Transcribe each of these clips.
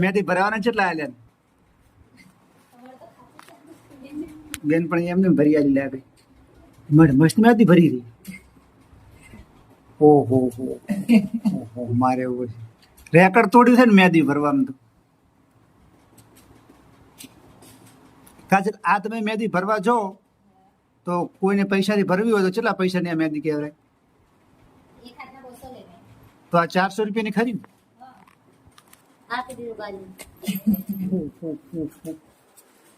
મેથી ભરવાના કેટલા આલ્યા બેન પણ એમને ભરી આલી લાગે મસ્ત મસ્ત મેથી ભરી રહી. ઓહો, હો ઓહો મારે એવું છે. રેકર્ડ છે ને મેદી ભરવાનું તો. કાજલ આ તમે મેદી ભરવા જો તો કોઈને પૈસાની ભરવી હોય તો કેટલા પૈસાની આ મેદી કહેવાય? તો આ ચારસો રૂપિયાની ખરી ને આપી દીધું બાજુ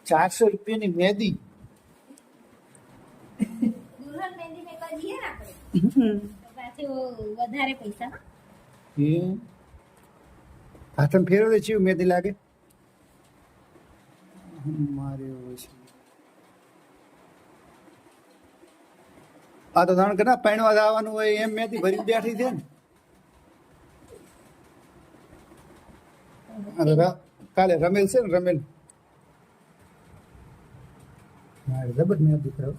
ચારસો રૂપિયાની મેદી. દુલ્હન મહેંદી મેં કરીએ ને આપણે. પાછું વધારે પૈસા હા? એ. હાથમ ફેરવે છે મેદી લાગે. મારે એવું છે. આ તો ધારણ કે ના પૈણવા જવાનું હોય એમ મેદી ભરી બેઠી છે ને અરે રા- કાલે રમેલ છે ને રમેલ મારે જબર મેં દીકરો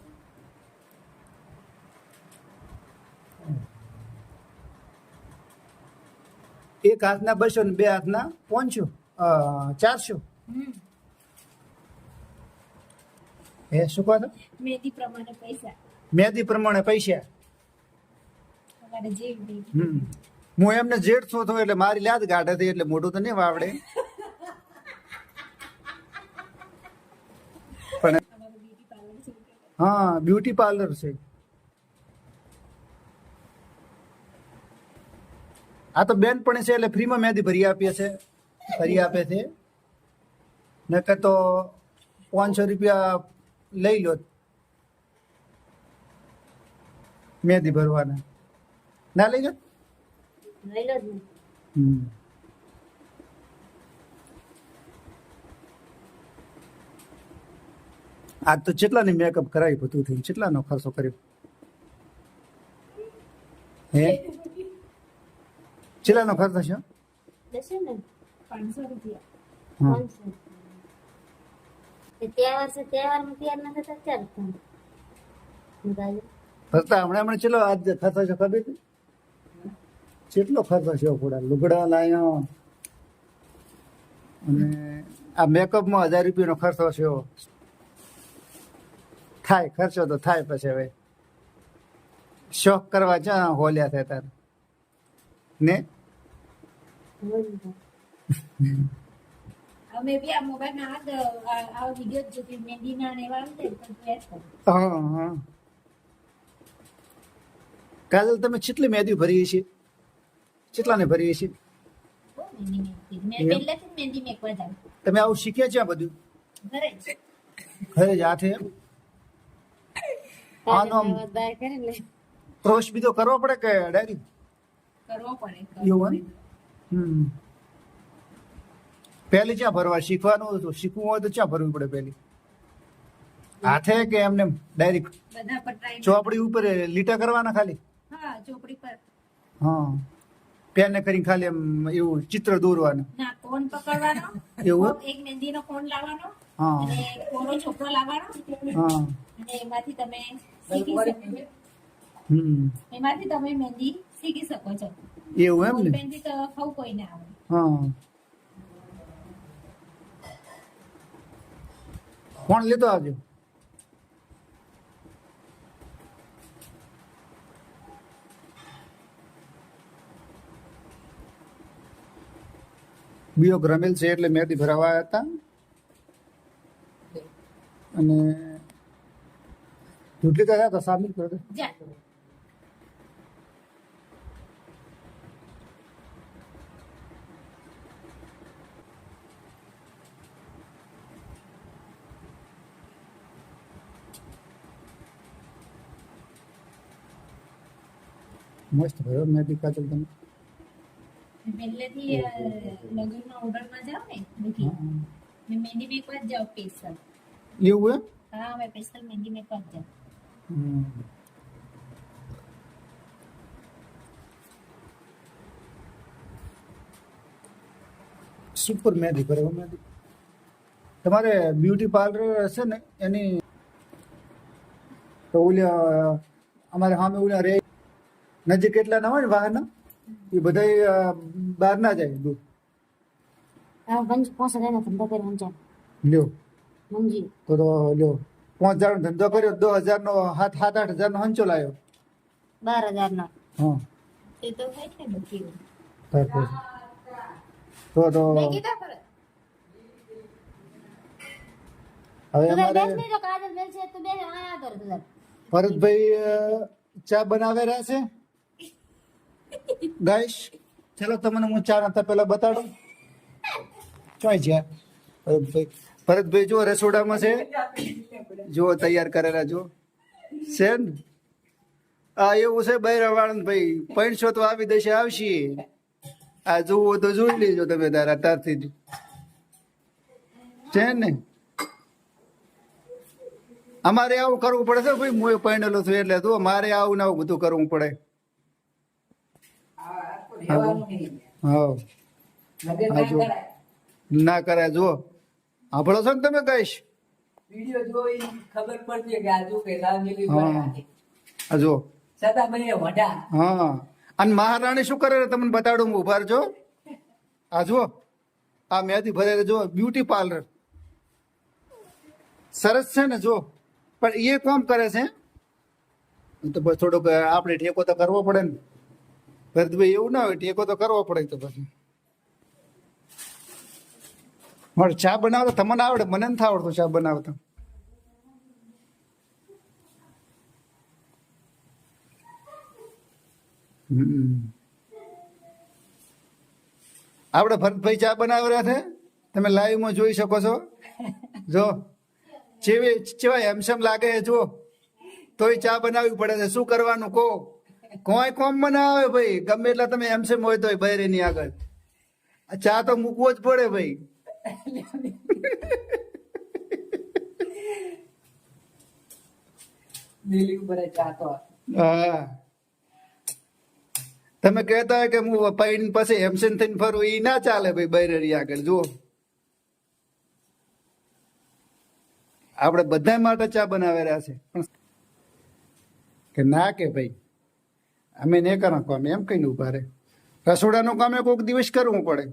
એક હાથના બસો ને બે હાથના પાંચસો અ, ચારસો એ હે શું કહો મેદી પ્રમાણે પૈસા મેદી પ્રમાણે પૈસા. હમ હું એમને જેઠ છો તો એટલે મારી યાદ ગાઢે હતી એટલે મોઢું તો નહીં વાવડે. પણ હા બ્યુટી પાર્લર છે. આ તો બેન પણ છે એટલે ફ્રીમાં મહેંદી ભરી આપીએ છે. ભરી આપે છે. નકર તો પાંચસો રૂપિયા લઈ લો. મેદી ભરવાના. ના લઈ લો? લઈ લો જ ને. હમ. આજ તો કેટલાની મેકઅપ કરાવી બધું થયું કેટલાનો ખર્ચો કર્યો? હે? કેટલાનો ખર્ચો પાંચસો રૂપિયા. તહેવાર છે તહેવારમાં તૈયાર ખર્ચા હમણાં હમણાં ચલો આજ ખર્ચો ખબર કેટલો ખર્ચો છે પડે? લુગડા લાયા. અને આ મેકઅપમાં હજાર રૂપિયાનો ખર્ચો છે થાય ખર્ચો તો થાય પછી હવે. શોખ કરવા જ્યાં હોલ્યા થાય તાર. ને? અમે બી આ મોબાઈલ ના વીડિયો ના ને. હા હા. કાજલ તમે કેટલી મેદી ભરી છીએ કેટલાને ભરીએ છીએ? તમે આવું શીખ્યા છે આ બધું? ઘરે જ. હાથે? આનો ક્રોશ બીજો કરવો પડે કે ડાયરી? કરવો પડે એવું હમ. પહેલી ક્યાં ભરવા? શીખવાનું હતું શીખવું હોય તો ક્યાં ભરવું પડે પહેલી? હાથે કે એમને ડાયરેક્ટ ચોપડી ઉપર લીટા કરવાના ખાલી? હા ચોપડી પર. હા. પેન કરીને ખાલી એમ એવું ચિત્ર દોરવાનું. ના કોણ પકડવાનો? એવું? એક મહેંદીનો કોણ લાવવાનો? હા. અને કોરો છોકરો લાવવાનો? હા. અને એમાંથી તમે શીખી શકો. હમ. એમાંથી તમે મહેંદી શીખી શકો છો. એવું એમ ને? મહેંદી તો સૌ કોઈને આવે. હા. કોણ લેતો આવજો? બીજો ગ્રમેલ છે એટલે મેદી ભરાવા આવ્યા હતા. અને જુટલી કયા હતા સાબિત કરો મસ્ત ભર્યો મેથી કાચલ તમે. પહેલેથી અ, લગ્નના ઓર્ડરમાં જાઓ ને બુકિંગ હા. મેં મહેંદી મેકવા જ જાઉં સ્પેશિયલ એવું એમ હા અમે સ્પેશિયલ મહેંદી મેકવા જ જાઉં હમ. સુપર મેદી કરે હો મેદી તમારે બ્યુટી પાર્લર હશે ને એની તો ઓલા અમારે સામે ઓલા રે નજીક એટલા ના હોય ને વાહન એ બધા બહાર ના જાય દૂર. પંચ હજાર નો ધંધો કર્યો અંચાર લ્યો. મંજી. તો તો લ્યો. પાંચ હજાર નો ધંધો કર્યો દો હજાર નો સાત સાત આઠ હજાર નો હંચો લાવ્યો બાર હજાર નો હા. એ તો કઈ છે બધી. તો. તો હવે તું અમારે. ભરતભાઈ ચા બનાવે રહ્યા છે? ગાઈશ ચલો તમને હું ચા નતા પેલા બતાડું. ચોઈ છે. ભરતભાઈ ભરતભાઈ જો રસોડામાં છે. જો તૈયાર કરેલા જો છે આ એવું છે બૈરા વાળન ભાઈ પૈણસો તો આવી દેશે, આવશે. આ જોવો તો જોઈ લેજો તમે તારા, તારથી જ. છે ને? અમારે આવું કરવું પડે છે ભાઈ હું પૈણેલો છું એટલે તું મારે આવું ને આવું બધું કરવું પડે. ના કરે જો સાંભળો છો ને તમે કહીશ? વીડિયો જોઈ ખબર પડશે કે આ કે રામલીલી હા. બનાવી. આ જો. મને વઢા. હા. અને મહારાણી શું કરે તમને બતાડું હું ઊભા જો આ જુઓ. આ મેથી ભરે જો બ્યુટી પાર્લર. સરસ છે ને જો પણ એ કોમ કરે છે? તો બસ થોડોક આપણે ઠેકો તો કરવો પડે ને. ભરતભાઈ એવું ના હોય, ટેકો તો કરવો પડે તો પછી. મારે ચા બનાવતા તમને આવડે, મને નથી આવડતું ચા બનાવતા. આપણે ભરતભાઈ ચા બનાવી રહ્યા છે? તમે લાઈવમાં જોઈ શકો છો. જો. જેવી જેવા હેમસમ લાગે છે જો તોય ચા બનાવવી પડે છે. શું કરવાનું કહો? કોઈ કોમ બનાવે ભાઈ? ગમે એટલા તમે હેમસમ હોય બહેરે બૈરીની આગળ. ચા તો મૂકવો જ પડે ભાઈ. હા. તમે કહેતા હોય કે હું પૈન પછી હેમસન થઈને ફરું એ ના ચાલે ભાઈ બૈરરી આગળ જુઓ. આપણે બધા માટે ચા બનાવે રહ્યા છે. પણ કે ના કે ભાઈ? અમે નહીં કરા કામ એમ કઈ ઊભા રહે. રસોડાનું કામ એ કોઈક દિવસ કરવું પડે.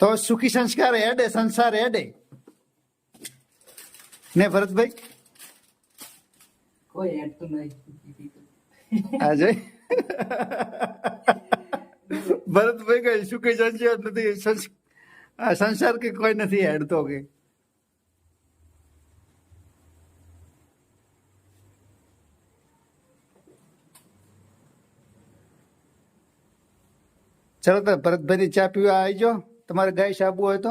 તો સુખી સંસ્કાર હેડે સંસાર હેડે. ને ભરતભાઈ? કોઈ નહીં. આજે? ભરતભાઈ કઈ સુખી સંસાર નથી સંસાર કે કોઈ નથી હેડતો કે? ચલો તો ભરતભાઈની ચા પીવા આવજો. તમારે ગાય સાબુ હોય તો.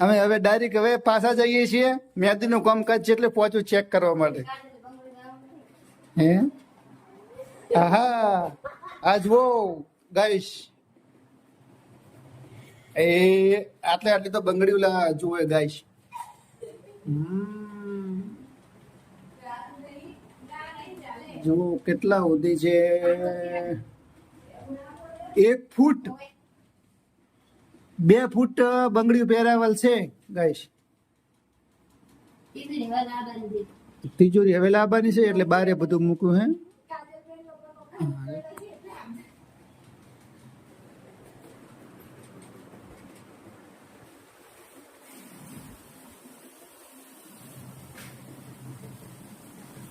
અમે હવે ડાયરેક્ટ હવે પાછા જઈએ છીએ. મેદીનું કામકાજ છે એટલે પહોંચું ચેક કરવા માટે. હે? આહા. આ જુઓ ગાઈશ. એ આટલે આટલી તો બંગડી ઓલા જુએ ગાઈશ. જુઓ કેટલા સુધી છે. એક ફૂટ બે ફૂટ બંગડી પહેરાવેલ છે ગાઈશ. તિજોરી હવે લાવવાની છે એટલે બારે બધું મૂક્યું હે.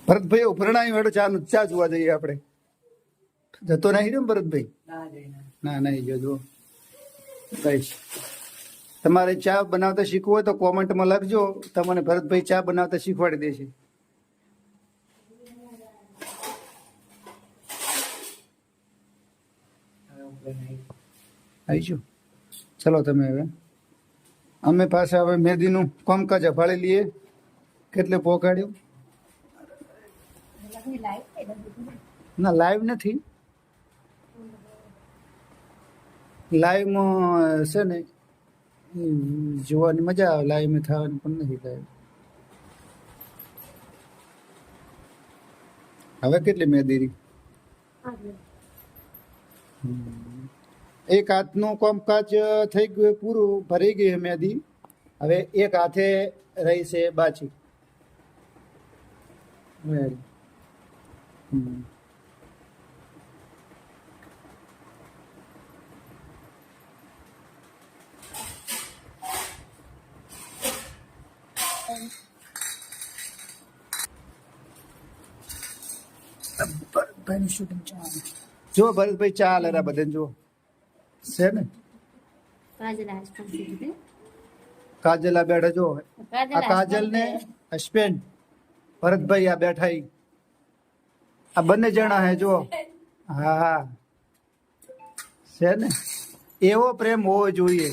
ભરતભાઈ ઉપરણાઈ હેડો ચા ચા જોવા જઈએ આપણે. જતો નહીં ને ભરતભાઈ? ના નહીં જજો કહીશ તમારે ચા બનાવતા શીખવું હોય તો કોમેન્ટમાં લખજો. તમને ભરતભાઈ ચા બનાવતા શીખવાડી દેશે. આવીશું ચલો તમે હવે. અમે પાસે હવે મેદીનું કામકાજ અફાળી લઈએ. કેટલે પોકાડ્યું? ના લાઈવ નથી. લાઈવમાં છે ને જોવાની મજા આવે લાઈવમાં થવાની પણ નથી લાઈવ હવે કેટલી મેદીરી એક હાથનું કામકાજ થઈ ગયું પૂરું ભરી ગયું મેદી હવે એક હાથે રહી છે બાચી Ready. હમ. બતાવી ભરતભાઈનું શૂટિંગ ચાલે જો ભરતભાઈ ચાલે લેરા બધે જો. છે ને? કાજલ આ બેઠા જો. આ કાજલ ને હસબેન્ડ ભરતભાઈ આ બેઠા ઈ. આ બંને જણા હે જો. હા હા. છે ને? એવો પ્રેમ હોવો જોઈએ.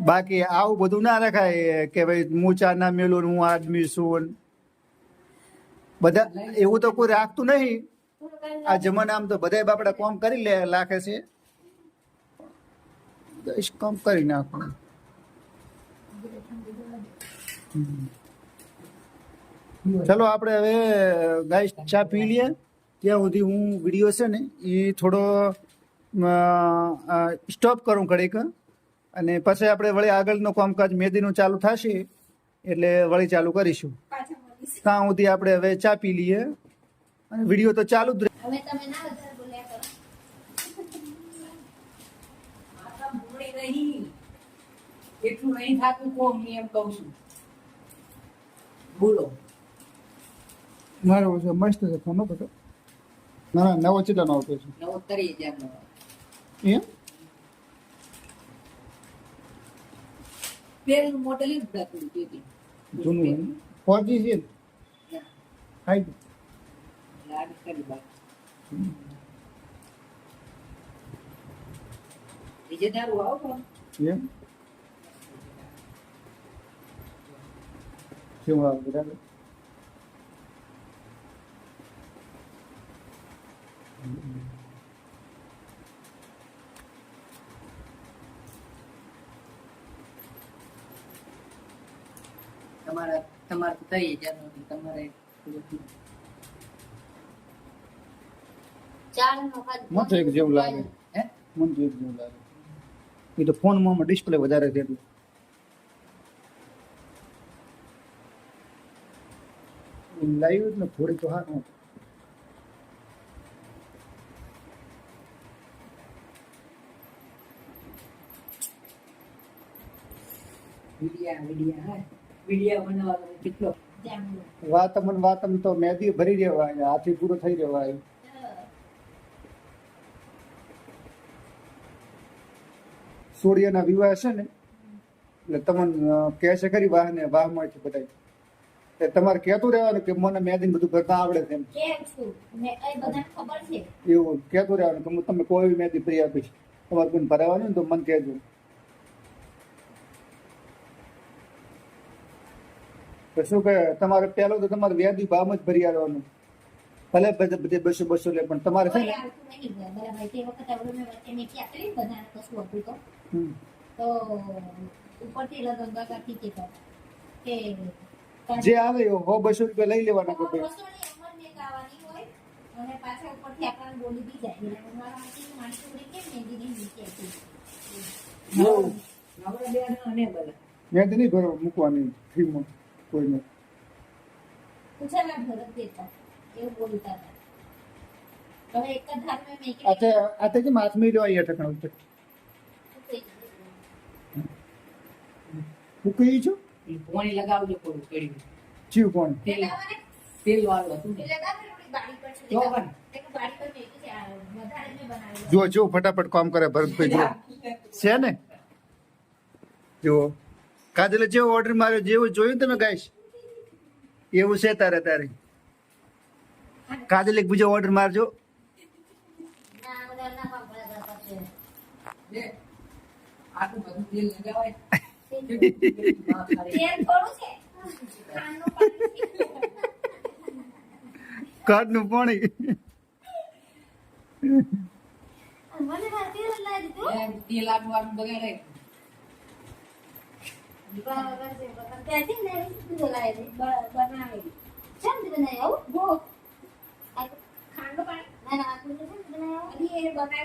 બાકી આવું બધું ના રખાય કે ભાઈ હું ચા ના મેલું હું આદમી છું. બધા એવું તો કોઈ રાખતું નહીં. આ જમાનામાં તો બધા બાપડા કોમ કરી લે, લાખે છે. દસ કામ કરી નાખો ચલો આપણે હવે ગાય ચા પી લઈએ. ત્યાં સુધી હું વીડિયો છે ને એ થોડો સ્ટોપ કરું ઘડીક. અને પછી આપણે વળી આગળનું કામકાજ મેદીનું ચાલુ થશે, એટલે વળી ચાલુ કરીશું. ત્યાં સુધી આપણે હવે ચા પી લઈએ અને વીડિયો તો ચાલુ જ રહે. હવે તમે ના વધારે બોલ્યા કરો. માતા મૂળે નહીં. એટલું નહીં થાતું કોમ એમ કહું છું. બોલો. મારો છે મસ્ત છે ફોન બધો. ના ના નવો ચેટલા નો આવતો છે? નવો તરી હજાર નો એમ? પેલું મોડેલ જ હતું. જૂનું ફોરજી છે હાઈ લાડ કરી બાકી બીજે દારૂ આવો પણ એમ કેવું આવે બરાબર તમારા તમારે તો તરી હજાર નો તમારે ચાર નો ખાધ મને તો એક જેવું લાગે. હે? મને તો એક જેવું લાગે. એ તો ફોનમાં ડિસ્પ્લે વધારે છે એટલે. લાઈવ જ ને થોડી તો હા વિડિયા વિડિયા, હા. વિડિયા બનાવવાનો કેટલો વાતમન વાતમ તો મેદી ભરી રહેવાય હાથી પૂરો થઈ રહેવાય સૂર્યના વિવાહ છે ને એટલે તમને કહે છે ખરી વાહ ને વાહમાંથી બધા એટલે તમારે કહેતું રહેવાનું કે મને મેદી બધું કરતા આવડે છે છું? છે. એવું કહેતું રહેવાનું કે હું તમને કોઈ મેદી ફ્રી આપીશ. તમારે કોઈ ભરાવાનું ને તો મને કહેજો. તો શું કે તમારે પહેલો તો તમારે વ્યાજી ભાવમાં જ ભરી આવવાનું ભલે બધે બધે બસો બસો લે પણ તમારે છે ને મેં મેં જે આવે હો બસો રૂપિયા લઈ લેવાના કે ભાઈ મેદી નહીં ભરવા મૂકવાની ફીમાં કોઈને. પૂછેલા ભરત દેતા એવું બોલતા હતા. હવે એક જ ધાર મેં મેં આ તે આ તે કેમ હાથમાં લ્યો અહીંયા ઠકાણું છે પોણી લગાવજો જીવ કોણ તેલ તેલ વાળું હતું જો જો જો ફટાફટ કામ કરે ભરતભાઈ જો છે ને? જો કાજલે જેવો ઓર્ડર માર્યો જેવું જોયું તમે ગાઈશ? એવું છે તારે તારે. કાજલ એક બીજો ઓર્ડર મારજો. લે. આટલું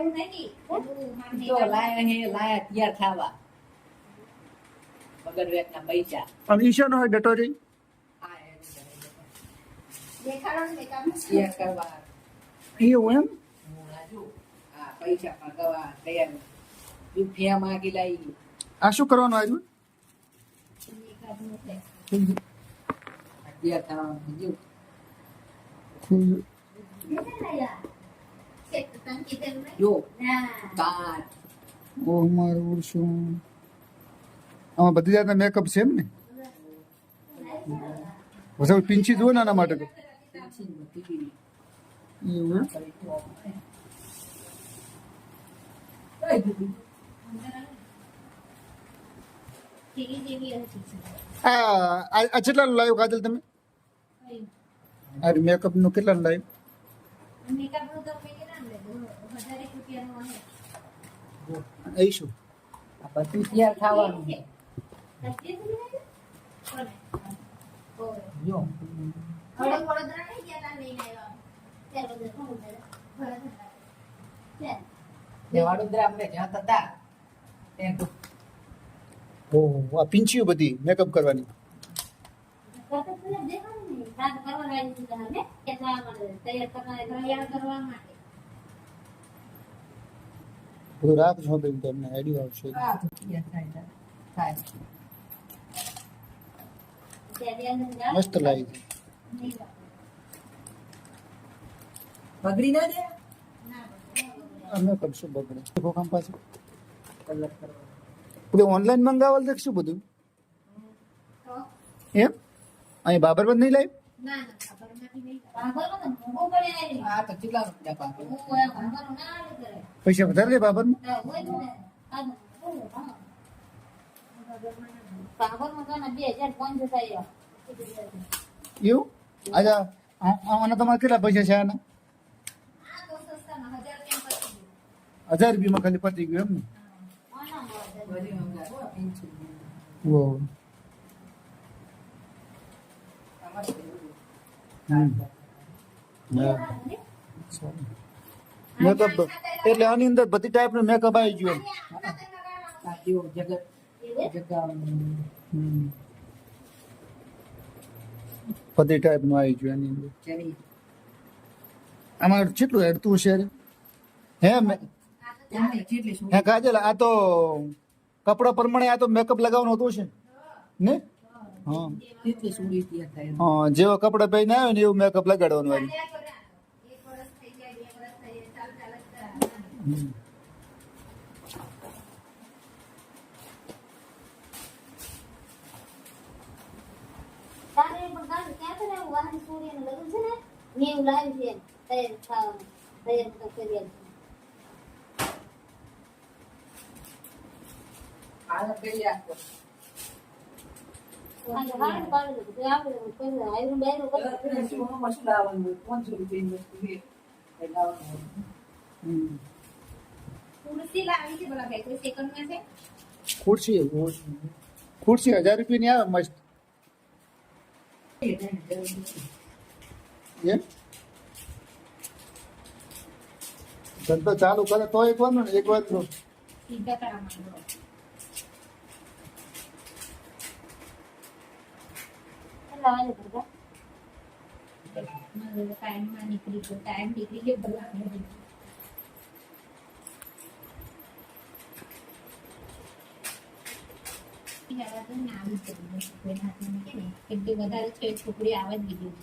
પાણી જો લાયા હે લાયા તૈયાર થાવા વેચના પૈસા અને ઈશાનો હોય ડટો જઈ આ હે તૈયાર કરવા એવું એમ? હું આ પૈસા પગાવા તૈયાર. રૂપિયા માગી લાવી આ શું કરવાનું આવ્યું આમાં બધી જાતના મેકઅપ છે એમ ને પછી પિંચી જુઓ ને આના માટે તો પેન્સિલ બધી એવું કરી તો આપણે. કઈ દીધું? ટીવી જેવી હતી છે. આ આ લાવ્યો કાજલ તમે અરે મેકઅપનું કેટલા લાવ્યું મેકઅપનું તો મેં કેટલાનું લીધું? હજાર એક રૂપિયાનું હશે. એ શું આ બધું તૈયાર થવાનું છે લખીએ તો? જો. ત્યારે બધા કોણ હતા? ત્યાં ઓહો આ પિંચીઓ બધી મેકઅપ કરવાની વખત પેલા દેખાડું ને, રાત કરવા લાગી દીધા હમે. કેટલા માટે? તૈયાર કરવા તૈયાર કરવા માટે બધું રાખજો બેન તમને આઈડિયા આવશે આ તો તૈયાર થાય થાય ત્યારે અંદર જાઓ. મસ્ત લાગી છે નહીં વાપરો. બગડી ના જાય ના વાપરો. આ મેકઅપ શું બગડે દેખો કામ પાસે કલર કરવાનો બધું ઓનલાઈન મંગાવેલ છે શું બધું એમ અહીં બાબરબંધ નહીં લાવ્યું ના ના ખબરમાંથી નહીં. તો તો કરે. પૈસા વધારે લે બાબરમાં ના, હોય જ ને. આ બોલો, હા. ભાગવાનું તો ને બે હજાર પાંચસો થાય. એવું અચ્છા આના તમારે કેટલા પૈસા છે આના તો. હજાર રૂપિયામાં ખાલી પતી ગયું એમ ને સારું. મેકઅપ એટલે આની અંદર બધી ટાઈપનું મેકઅપ આવી ગયું. બધી ટાઈપનું આવી ગયું એની અંદર આમાં કેટલું એડતું છે? હે મે- હે કાજલ આ તો કપડા પ્રમાણે આ તો મેકઅપ લગાવવાનું હતો છે. ને? હા. જેવા કપડા પહેરીને આવ્યો ને એવું મેકઅપ લગાડવાનું આવ્યું વર્ષ ખુરશી લાવી છે બોલા ભાઈ કોઈ સેકન્ડમાં છે ખુરશી ખુરશી હજાર રૂપિયાની આવે મસ્ત એ ટાઈમ જરૂર નથી. એમ ધંધો ચાલુ કરે તો એક વાર ને એક વાર ભરતા ટાઈમમાં નીકળી ગયો. ટાઈમ નીકળી ગયો ભલા કોઈ કે કે છોકરી આવે જ બીજું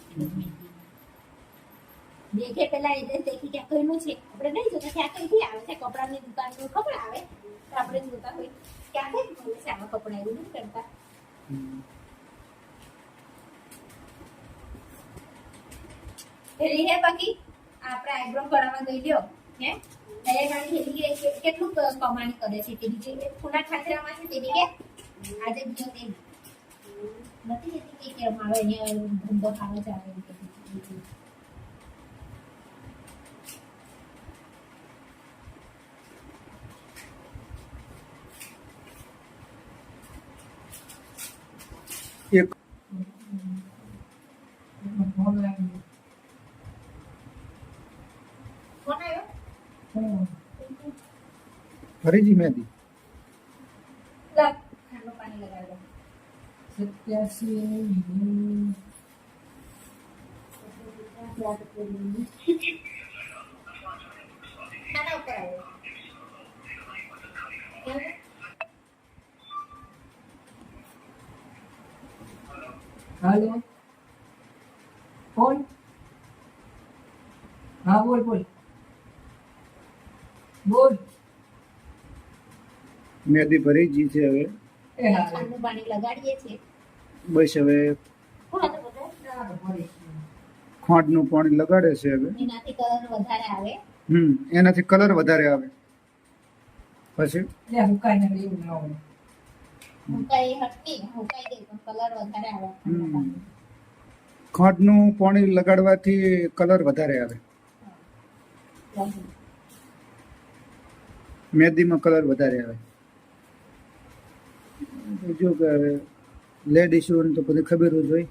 દેખે પેલા એડ્રેસ દેખ ક્યાં કઈનું છે. આપણે નહીં જોતા ક્યાં કઈથી આવે છે? કપડાની દુકાનનું ખબર આવે? તો આપણે જોતા હોય. ક્યાંથી છે? આવા કપડા એવું નહીં કરતા. એ હે બાકી? આપણે આઈબ્રો કરાવવા ગઈ લ્યો, હે? મારી હેલી કે કેટલું કમાણી કરે છે તેની જે પુના ખાચરામાં છે તેની કે? આજે બીજો તે નથી કહેતી કે મારો અહીંયા ધંધો સારો ચાલે એમ કહેતી હતી. એક એમાં ફોન લાવી કોણ આવ્યો હમ. ફરીજી મહેંદી લા, ઠંડુ પાણી લગાવી દો સત્યાસી હમ. ખાના ઉપર આવ્યો કેવું? હાલો. કોણ હા બોલ બોલ. બોલ. મેદી ભરી ગઈ છે હવે. એ હા. ઠંડુ પાણી લગાડીએ છીએ. બસ હવે ખોંડનું પાણી લગાડે છે હવે. એનાથી કલર વધારે આવે. હમ એનાથી કલર વધારે આવે. પછી. ખોંડનું પાણી લગાડવાથી કલર વધારે આવે. મહેંદીમાં કલર વધારે આવે. બીજું કે લેડીઝ તો બધી ખબર જ હોય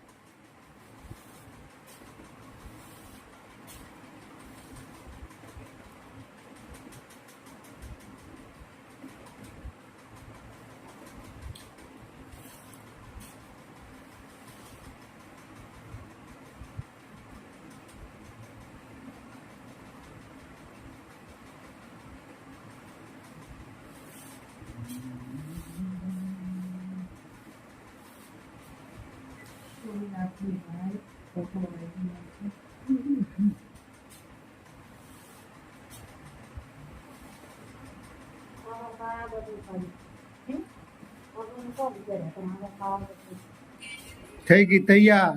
થઈ ગઈ તૈયાર,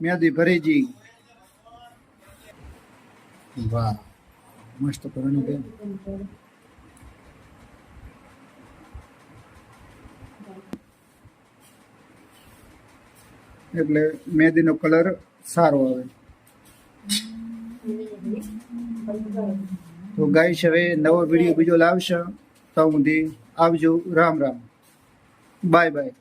મ્યાદી ભરી ગઈ વાહ, મસ્ત કરવાની બેન. એટલે મેદીનો કલર સારો આવે. તો ગાઈશ હવે નવો વીડિયો બીજો લાવશે. તો સુધી આવજો. રામ રામ. Bye bye.